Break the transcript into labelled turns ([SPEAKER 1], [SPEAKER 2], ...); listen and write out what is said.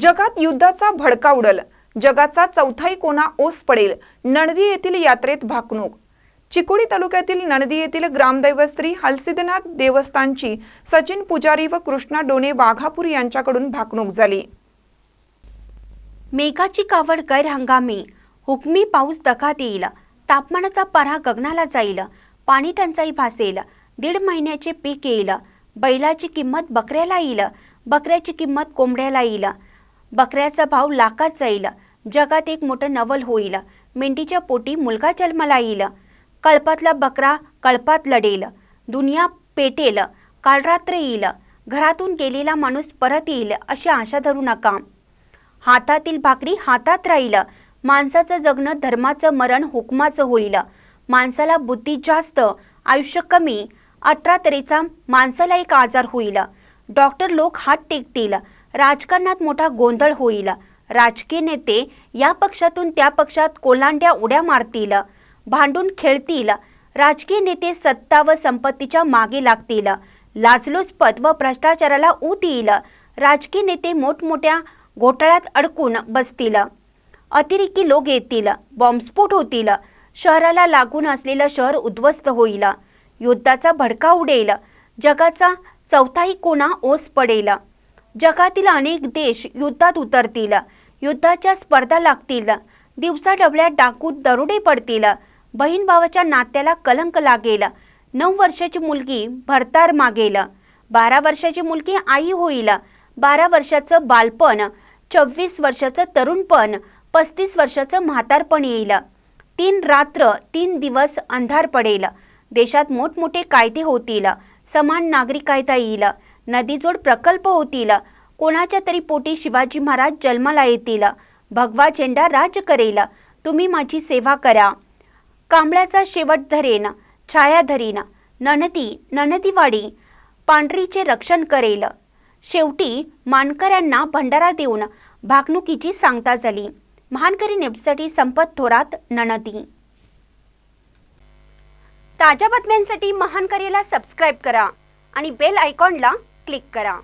[SPEAKER 1] जगात युद्धाचा भडका उडल जगाचा चौथाई कोणा ओस पडेल नणदी येथील यात्रेत भाकणूक. चिकोडी तालुक्यातील नणदी येथील ग्रामदैवस्त्री श्री हलसिद्धनाथ देवस्थानची सचिन पुजारी व कृष्णा डोणे वाघापूर यांच्याकडून भाकणूक झाली.
[SPEAKER 2] मेघाची कावड गैर हंगामी हुकमी पाऊस दखात देईल तापमानाचा परा गगनाला जाईल पाणी टंचाई भासेल दीड महिन्याचे पीक येईल बैलाची किंमत बकऱ्याला येईल बकऱ्याची किंमत कोंबड्याला येईल बकऱ्याचा भाव लाखात जाईल. जगात एक मोठं नवल होईल. मेंढीच्या पोटी मुलगा जन्माला येईल. कळपातला बकरा कळपात लढेल दुनिया पेटेल. कालरात्र येईल. घरातून गेलेला माणूस परत येईल अशी आशा धरू नका. हातातील भाकरी हातात राहील. माणसाचं जगणं धर्माचं मरण हुकमाचं होईल. माणसाला बुद्धी जास्त आयुष्य कमी. अठरा तरीचा माणसाला एक आजार होईल. डॉक्टर लोक हात टेकतील. राजकारणात मोठा गोंधळ होईल. राजकीय नेते या पक्षातून त्या पक्षात कोलांड्या उड्या मारतील. भांडून खेळतील. राजकीय नेते सत्ता व संपत्तीच्या मागे लागतील. लाचलुचपत व भ्रष्टाचाराला ऊत येईल. राजकीय नेते मोठमोठ्या घोटाळ्यात अडकून बसतील. अतिरेकी लोक येतील. बॉम्बस्फोट होतील. शहराला लागून असलेलं शहर उद्ध्वस्त होईल. युद्धाचा भडका उडेल. जगाचा चौथाही कोणा ओस पडेल. जगातील अनेक देश युद्धात उतरतील. युद्धाच्या स्पर्धा लागतील. दिवसा डबल्या डाकून दरोडे पडतील. बहीण भावाच्या नात्याला कलंक लागेल. नऊ वर्षाची मुलगी भरतार मागेल. बारा वर्षाची मुलगी आई होईल. बारा वर्षाचं बालपण चोवीस वर्षाचं तरुणपण पस्तीस वर्षाचं म्हातारपण येईल. तीन रात्र तीन दिवस अंधार पडेल. देशात मोठमोठे कायदे होतील. समान नागरिक कायदा येईल. नदीजोड प्रकल्प होतील. कोणाच्या तरी पोटी शिवाजी महाराज जन्माला येतील. भगवा झेंडा राज करेल. तुम्ही माझी सेवा करा. कांबळ्याचा शेवट धरेन. छाया धरीन. ननदी ननदीवाडी पांढरीचे रक्षण करेल. शेवटी मानकऱ्यांना भंडारा देऊन भागणुकीची सांगता झाली. महानकरी नेपसाठी संपत थोरात ननदी ताज्या बातम्यांसाठी महानकरीला सबस्क्राईब करा आणि बेल आयकॉनला क्लिक करा.